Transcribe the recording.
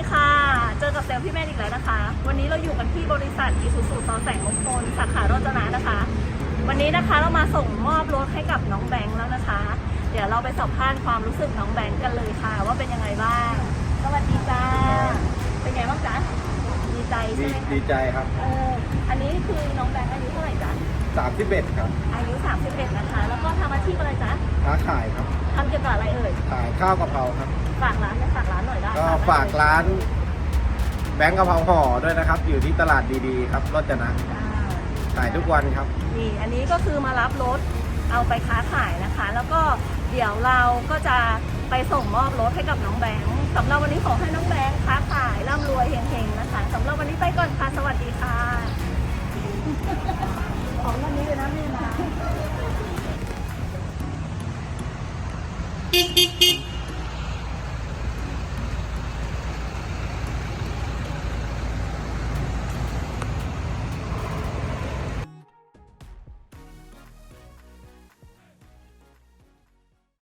ดีค่ะ เจอกับเซลล์พี่แม่อีกแล้วนะคะ วันนี้เราอยู่กันที่บริษัทอีซูซูซอแสงมงคลสาขาโรจนะนะคะ วันนี้นะคะเรามาส่งมอบรถให้กับน้องแบงค์แล้วนะคะ เดี๋ยวเราไปสัมภาษณ์ความรู้สึกน้องแบงค์กันเลยค่ะ ว่าเป็นยังไงบ้าง สวัสดีจ้า เป็นไงบ้างจ๊ะ ดีใจดีใช่ไหมคะดีใจครับเอออันนี้คือน้องแบงค์อายุเท่าไหร่จ๊ะ 31ครับอายุ31นะคะ แล้วก็ทำอาชีพอะไรจ๊ะค้าขายครับทำเกี่ยวกับอะไรเอ่ย ขายข้าวกะเพราครับ ฝากร้านไหมฝากร้านหน่อยได้ก็ค่ะ ฝากร้านแบงค์กะเพราห่อด้วยนะครับ อยู่ที่ตลาดดีๆครับรถจนะขายทุกวันครับ นี่อันนี้ก็คือมารับรถเอาไปค้าขายนะคะ แล้วก็เดี๋ยวเราก็จะไปส่งมอบรถให้กับน้องแบงค์สำหรับวันนี้ขอให้น้องแบงค์ค้าขายร่ำรวยเฮงๆนะคะสำหรับวันนี้ไปก่อนค่ะสวัสดีค่ะ ของวันนี้เลยนะแม่มา